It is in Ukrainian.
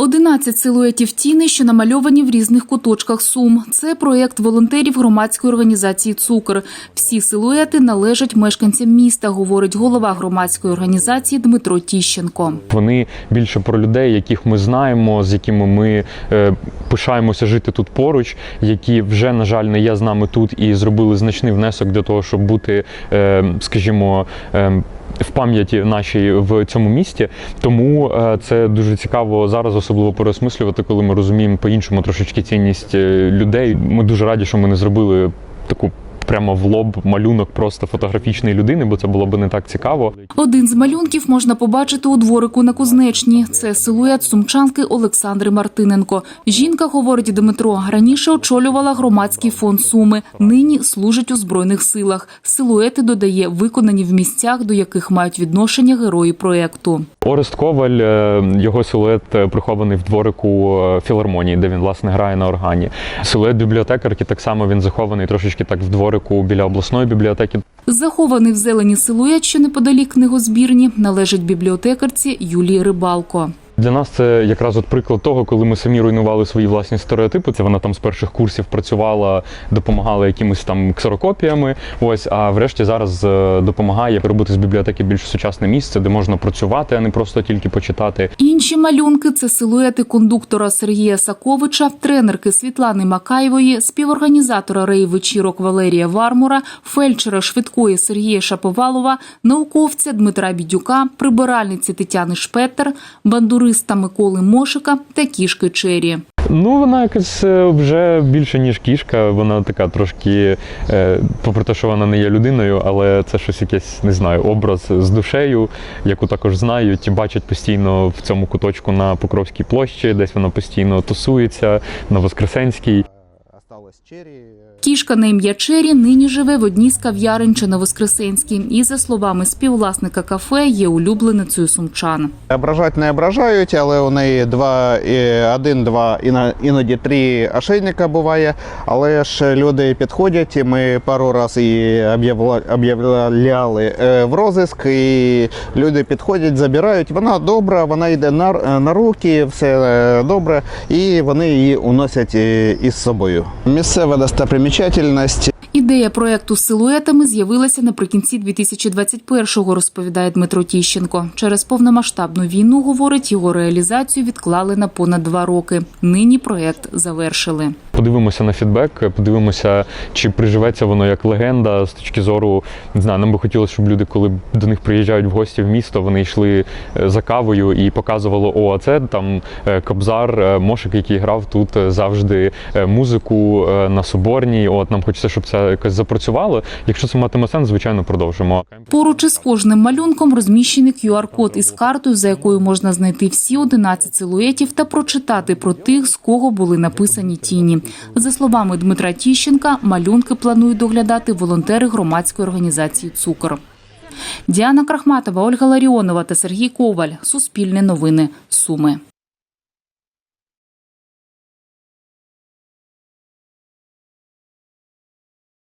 11 силуетів тіни, що намальовані в різних куточках Сум. Це проєкт волонтерів громадської організації Цукор. Всі силуети належать мешканцям міста, говорить голова громадської організації Дмитро Тіщенко. Вони більше про людей, яких ми знаємо, з якими ми е, пишаємося жити тут поруч, які вже на жаль не є з нами тут і зробили значний внесок для того, щоб бути, е, скажімо. В пам'яті нашій в цьому місті, тому е, це дуже цікаво зараз, особливо переосмислювати, коли ми розуміємо по-іншому трошечки цінність е, людей. Ми дуже раді, що ми не зробили таку прямо в лоб малюнок просто фотографічної людини, бо це було б не так цікаво. Один з малюнків можна побачити у дворику на Кузнечній. Це силует сумчанки Олександри Мартиненко. Жінка, говорить Дмитро, раніше очолювала громадський фонд Суми. Нині служить у збройних силах. Силуети додає виконані в місцях, до яких мають відношення герої проєкту. Орест Коваль, е, його силует е, прихований в дворику е, філармонії, де він власне грає на органі. Силует бібліотекарки так само він захований трошечки так в дворику біля обласної бібліотеки. Захований в зелені силует, що неподалік книгозбірні, належить бібліотекарці Юлії Рибалко. Для нас це якраз от приклад того, коли ми самі руйнували свої власні стереотипи. Це вона там з перших курсів працювала, допомагала якимись там ксерокопіями. Ось, а врешті зараз е, допомагає робити з бібліотеки більш сучасне місце, де можна працювати, а не просто тільки почитати. Інші малюнки це силуети кондуктора Сергія Саковича, тренерки Світлани Макаєвої, співорганізатора реї вечірок Валерія Вармура, фельдшера швидкої Сергія Шаповалова, науковця Дмитра Бідюка, прибиральниці Тетяни Шпеттер, бандуриста Миколи Мошика та кішки Чері. Ну, вона якась е, вже більше, ніж кішка. Вона така трошки, е, попри те, що вона не є людиною, але це щось якесь, не знаю, образ з душею, яку також знають, бачать постійно в цьому куточку на Покровській площі, десь вона постійно тусується, на Воскресенській. Осталось. Кішка на ім'я Чері нині живе в одній з кав'ярень чи на Воскресенській. І, за словами співвласника кафе, є улюбленицею сумчан. Ображать не ображають, але у неї два, один, два, іно- іноді три ошейника буває. Але ж люди підходять, і ми пару разів її об'являли е, в розиск, і люди підходять, забирають. Вона добра, вона йде на, на руки, все е, добре, і вони її уносять е, із собою. Місцева достопримічательність. Ідея проекту з силуетами з'явилася наприкінці 2021-го, розповідає Дмитро Тіщенко. Через повномасштабну війну, говорить, його реалізацію відклали на понад два роки. Нині проект завершили. Подивимося на фідбек, подивимося, чи приживеться воно як легенда з точки зору, не знаю, нам би хотілося, щоб люди, коли до них приїжджають в гості в місто, вони йшли е, за кавою і показували, о, а це там е, Кобзар, е, Мошик, який грав тут завжди музику на Соборній. От нам хочеться, щоб це якось запрацювало. Якщо це матиме сенс, звичайно, продовжимо. Поруч із кожним малюнком розміщений QR-код із картою, за якою можна знайти всі 11 силуетів та прочитати про тих, з кого були написані тіні. За словами Дмитра Тіщенка, малюнки планують доглядати волонтери громадської організації Цукор. Діана Крахматова, Ольга Ларіонова та Сергій Коваль. Суспільне новини. Суми.